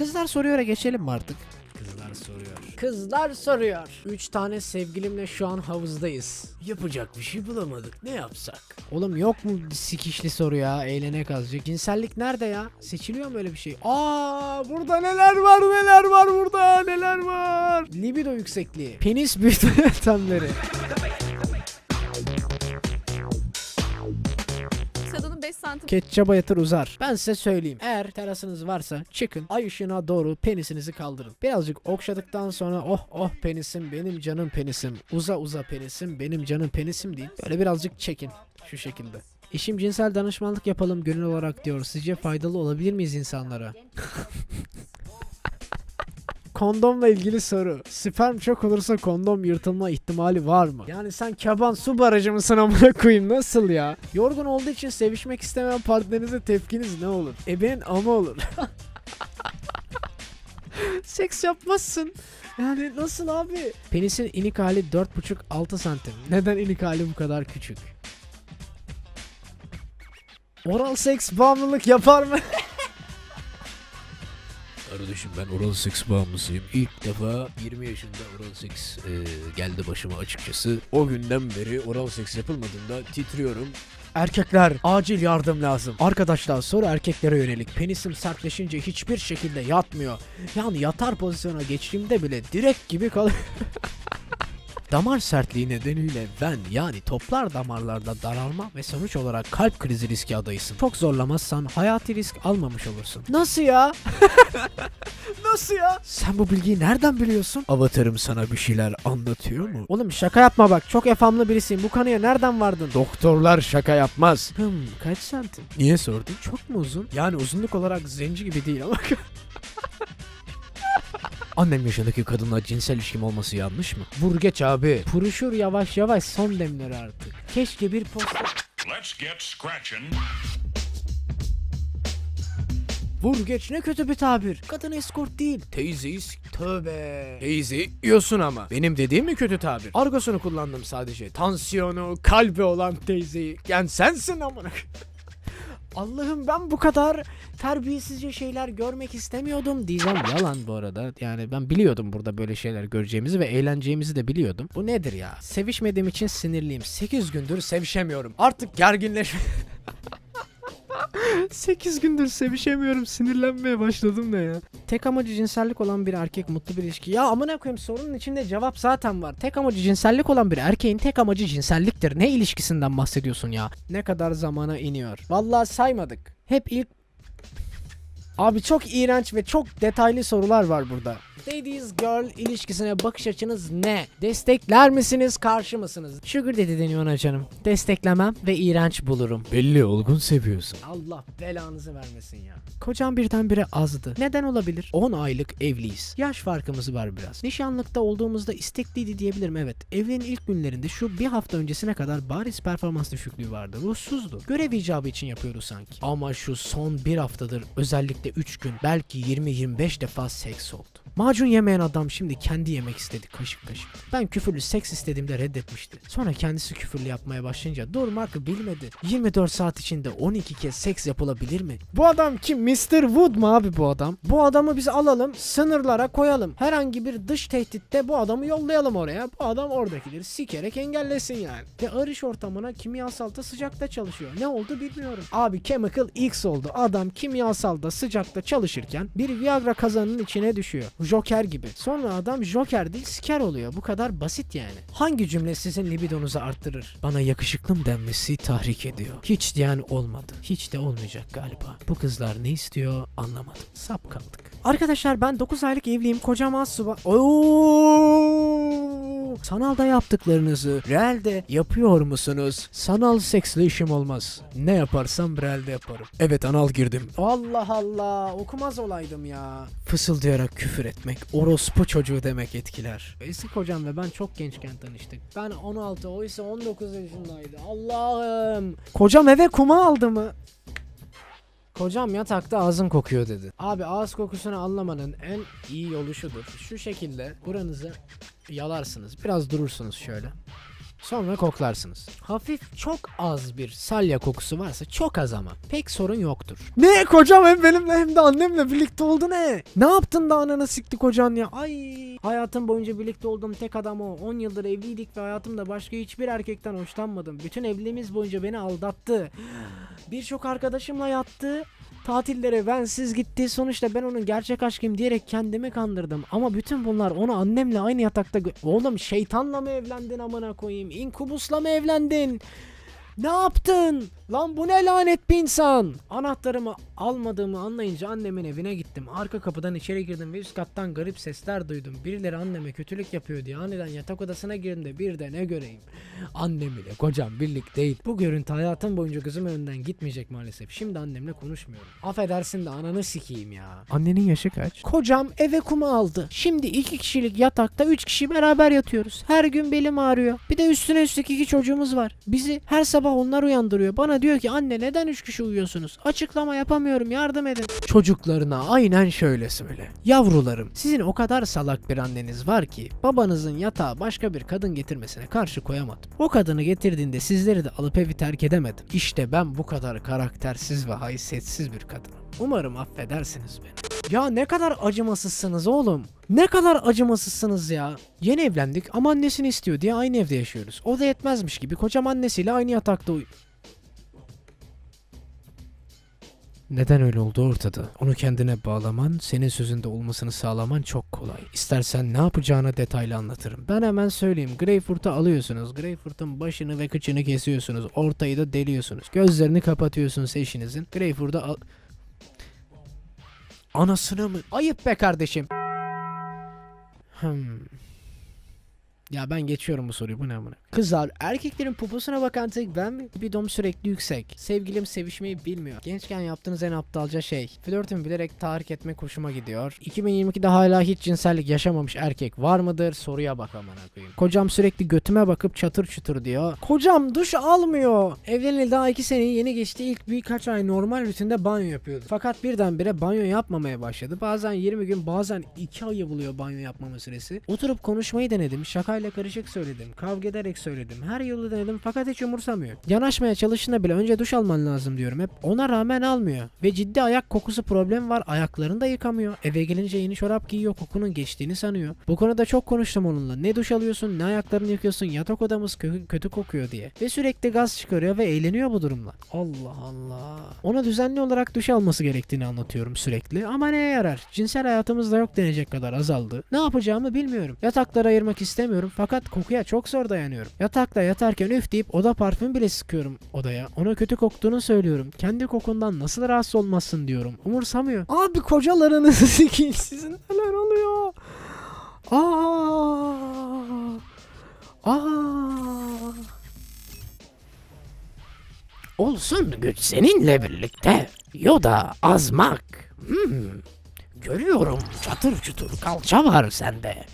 Kızlar soruyor'a geçelim mi artık? Kızlar soruyor. Kızlar soruyor. Üç tane sevgilimle şu an havuzdayız. Yapacak bir şey bulamadık. Ne yapsak? Oğlum yok mu sikişli soru ya? Eğlenek azıcık. Cinsellik nerede ya? Seçiliyor mu öyle bir şey? Aa burada neler var neler var burada neler var. Libido yüksekliği. Penis büyütme yöntemleri. Santim Ketçaba yatır uzar. Ben size söyleyeyim. Eğer terasınız varsa çıkın ay ışığına doğru penisinizi kaldırın. Birazcık okşadıktan sonra oh oh penisim benim canım penisim. Uza uza penisim benim canım penisim deyin. Böyle birazcık çekin. Şu şekilde. İşim cinsel danışmanlık yapalım gönül olarak diyor. Sizce faydalı olabilir miyiz insanlara? Kondomla ilgili soru. Sperm çok olursa kondom yırtılma ihtimali var mı? Yani sen keban su barajı mısın amına koyayım nasıl ya? Yorgun olduğu için sevişmek istemeyen partnerinize tepkiniz ne olur? Ebenin ama olur. Seks yapmazsın. Yani nasıl abi? Penisin inik hali 4,5-6 santim. Neden inik hali bu kadar küçük? Oral seks bağımlılık yapar mı? Kardeşim ben oral seks bağımlısıyım. İlk defa 20 yaşında oral seks e, geldi başıma açıkçası. O günden beri oral seks yapılmadığında titriyorum. Erkekler acil yardım lazım. Arkadaşlar soru erkeklere yönelik. Penisim sertleşince hiçbir şekilde yatmıyor. Yani yatar pozisyona geçtiğimde bile direkt gibi kalıyor. Damar sertliği nedeniyle ven yani toplar damarlarda daralma ve sonuç olarak kalp krizi riski adayısın. Çok zorlamazsan hayati risk almamış olursun. Nasıl ya? Nasıl ya? Sen bu bilgiyi nereden biliyorsun? Avatarım sana bir şeyler anlatıyor mu? Oğlum şaka yapma bak çok efamlı birisiyim. Bu kanıya nereden vardın? Doktorlar şaka yapmaz. Hım kaç santim? Niye sordun? Çok mu uzun? Yani uzunluk olarak zenci gibi değil ama. Annem yaşındaki kadınla cinsel ilişkim olması yanlış mı? Vur geç abi. Puruşur yavaş yavaş son demleri artık. Keşke bir posta... Let's get scratching. Vur geç ne kötü bir tabir. Kadın eskort değil. Teyzeyiz. Tövbe. Teyze yiyorsun ama. Benim dediğim mi kötü tabir? Argosunu kullandım sadece. Tansiyonu, kalbi olan teyzeyi. Yani sensin amına. Allah'ım ben bu kadar terbiyesizce şeyler görmek istemiyordum diyeceğim yalan bu arada. Yani ben biliyordum burada böyle şeyler göreceğimizi ve eğleneceğimizi de biliyordum. Bu nedir ya? Sevişmediğim için sinirliyim. 8 gündür sevişemiyorum. Artık gerginleş... 8 gündür sevişemiyorum. Sinirlenmeye başladım ne ya? Tek amacı cinsellik olan bir erkek mutlu bir ilişki. Ya amına koyayım sorunun içinde cevap zaten var. Tek amacı cinsellik olan bir erkeğin tek amacı cinselliktir. Ne ilişkisinden bahsediyorsun ya? Ne kadar zamana iniyor? Vallahi saymadık. Hep ilk Abi çok iğrenç ve çok detaylı sorular var burada. Ladies girl ilişkisine bakış açınız ne? Destekler misiniz, karşı mısınız? Sugar dedi deniyor ona canım. Desteklemem ve iğrenç bulurum. Belli olgun seviyorsun. Allah belanızı vermesin ya. Kocam birdenbire azdı. Neden olabilir? 10 aylık evliyiz. Yaş farkımız var biraz. Nişanlıkta olduğumuzda istekliydi diyebilirim evet. Evliliğin ilk günlerinde şu bir hafta öncesine kadar bariz performans düşüklüğü vardı. Ruhsuzdu. Görev icabı için yapıyordu sanki. Ama şu son bir haftadır özellikle 3 gün belki 20-25 defa seks oldu. Macun yemeyen adam şimdi kendi yemek istedi kaşık kaşık. Ben küfürlü seks istediğimde reddetmişti. Sonra kendisi küfürlü yapmaya başlayınca durmak bilmedi. 24 saat içinde 12 kez seks yapılabilir mi? Bu adam kim? Mr. Wood mu abi bu adam? Bu adamı biz alalım sınırlara koyalım. Herhangi bir dış tehditte bu adamı yollayalım oraya. Bu adam oradakileri sikerek engellesin yani. Ve arış ortamına kimyasalda sıcakta çalışıyor. Ne oldu bilmiyorum. Abi Chemical X oldu. Adam kimyasalda sıcakta çalışırken bir Viagra kazanının içine düşüyor. Joker gibi. Sonra adam Joker değil siker oluyor. Bu kadar basit yani. Hangi cümle sizin libidonuzu arttırır? Bana yakışıklım denmesi tahrik ediyor. Hiç diyen olmadı. Hiç de olmayacak galiba. Bu kızlar ne istiyor anlamadım. Sap kaldık. Arkadaşlar ben 9 aylık evliyim. Kocam az suba... Oo! Sanalda yaptıklarınızı realde yapıyor musunuz? Sanal seksle işim olmaz. Ne yaparsam realde yaparım. Evet anal girdim. Allah Allah okumaz olaydım ya. Fısıldayarak küfür etmek orospu çocuğu demek etkiler. Eski kocam ve ben çok gençken tanıştık. Ben 16 o ise 19 yaşındaydı. Allah'ım. Kocam eve kuma aldı mı? Kocam yatakta ağzın kokuyor dedi. Abi ağız kokusunu anlamanın en iyi yolu şudur. Şu şekilde buranızı yalarsınız. Biraz durursunuz şöyle. Sonra koklarsınız. Hafif çok az bir salya kokusu varsa çok az ama pek sorun yoktur. Ne kocam hem benimle hem de annemle birlikte oldu ne? Ne yaptın da ananı sikti kocan ya? Ay hayatım boyunca birlikte olduğum tek adam o. 10 yıldır evliydik ve hayatımda başka hiçbir erkekten hoşlanmadım. Bütün evliliğimiz boyunca beni aldattı. Birçok arkadaşımla yattı. Tatillere bensiz gitti. Sonuçta ben onun gerçek aşkım diyerek kendimi kandırdım. Ama bütün bunlar onu annemle aynı yatakta... Oğlum şeytanla mı evlendin amına koyayım? İnkubusla mı evlendin? Ne yaptın? Lan bu ne lanet bir insan? Anahtarımı almadığımı anlayınca annemin evine gittim. Arka kapıdan içeri girdim ve üst kattan garip sesler duydum. Birileri anneme kötülük yapıyor diye aniden yatak odasına girdim de bir de ne göreyim. Annem ile kocam birlikteyiz. Bu görüntü hayatım boyunca gözümün önünden gitmeyecek maalesef. Şimdi annemle konuşmuyorum. Affedersin de ananı sikeyim ya. Annenin yaşı kaç? Kocam eve kuma aldı. Şimdi iki kişilik yatakta üç kişi beraber yatıyoruz. Her gün belim ağrıyor. Bir de üstüne üstlük iki çocuğumuz var. Bizi her sabah onlar uyandırıyor. Bana diyor ki anne neden üç kişi uyuyorsunuz? Açıklama yapamıyorum yardım edin. Çocuklarına aynen şöyle söyle. Yavrularım sizin o kadar salak bir anneniz var ki babanızın yatağa başka bir kadın getirmesine karşı koyamadım. O kadını getirdiğinde sizleri de alıp evi terk edemedim. İşte ben bu kadar karaktersiz ve haysiyetsiz bir kadınım. Umarım affedersiniz beni. Ya ne kadar acımasızsınız oğlum. Ne kadar acımasızsınız ya. Yeni evlendik ama annesini istiyor diye aynı evde yaşıyoruz. O da yetmezmiş gibi kocam annesiyle aynı yatakta uy... Neden öyle oldu ortada? Onu kendine bağlaman, senin sözünde olmasını sağlaman çok kolay. İstersen ne yapacağını detaylı anlatırım. Ben hemen söyleyeyim. Greyfurt'u alıyorsunuz. Greyfurt'un başını ve kıçını kesiyorsunuz. Ortayı da deliyorsunuz. Gözlerini kapatıyorsunuz eşinizin. Greyfurt'u al... Anasını mı? Ayıp be kardeşim. Hmm. Ya ben geçiyorum bu soruyu bu ne amına. Kızlar erkeklerin poposuna bakan tek ben mi? Bidom sürekli yüksek. Sevgilim sevişmeyi bilmiyor. Gençken yaptığınız en aptalca şey. Flörtümü bilerek tahrik etmek hoşuma gidiyor. 2022'de hala hiç cinsellik yaşamamış erkek var mıdır? Soruya bak amına koyayım. Kocam sürekli götüme bakıp çatır çutur diyor. Kocam duş almıyor. Evlenildi daha 2 seneyi yeni geçti. İlk birkaç ay normal rutinde banyo yapıyordu. Fakat birdenbire banyo yapmamaya başladı. Bazen 20 gün bazen 2 ayı buluyor banyo yapmama süresi. Oturup konuşmayı denedim. Şakayla karışık söyledim. Kavga ederek söyledim. Her yolu denedim fakat hiç umursamıyor. Yanaşmaya çalıştığında bile önce duş alman lazım diyorum hep. Ona rağmen almıyor. Ve ciddi ayak kokusu problemi var. Ayaklarını da yıkamıyor. Eve gelince yeni çorap giyiyor. Kokunun geçtiğini sanıyor. Bu konuda çok konuştum onunla. Ne duş alıyorsun ne ayaklarını yıkıyorsun. Yatak odamız kö- kötü kokuyor diye. Ve sürekli gaz çıkarıyor ve eğleniyor bu durumla. Allah Allah. Ona düzenli olarak duş alması gerektiğini anlatıyorum sürekli. Ama neye yarar? Cinsel hayatımızda yok denecek kadar azaldı. Ne yapacağımı bilmiyorum. Yatakları ayırmak istemiyorum fakat kokuya çok zor dayanıyorum. Yatakta yatarken üf deyip oda parfüm bile sıkıyorum odaya. Ona kötü koktuğunu söylüyorum. Kendi kokundan nasıl rahatsız olmazsın diyorum. Umursamıyor. Abi kocalarınızı sikeyim sizin neler oluyor? Aa. Aa. Olsun güç seninle birlikte. Yoda azmak. Hmm. Görüyorum çatır çutur kalça var sende.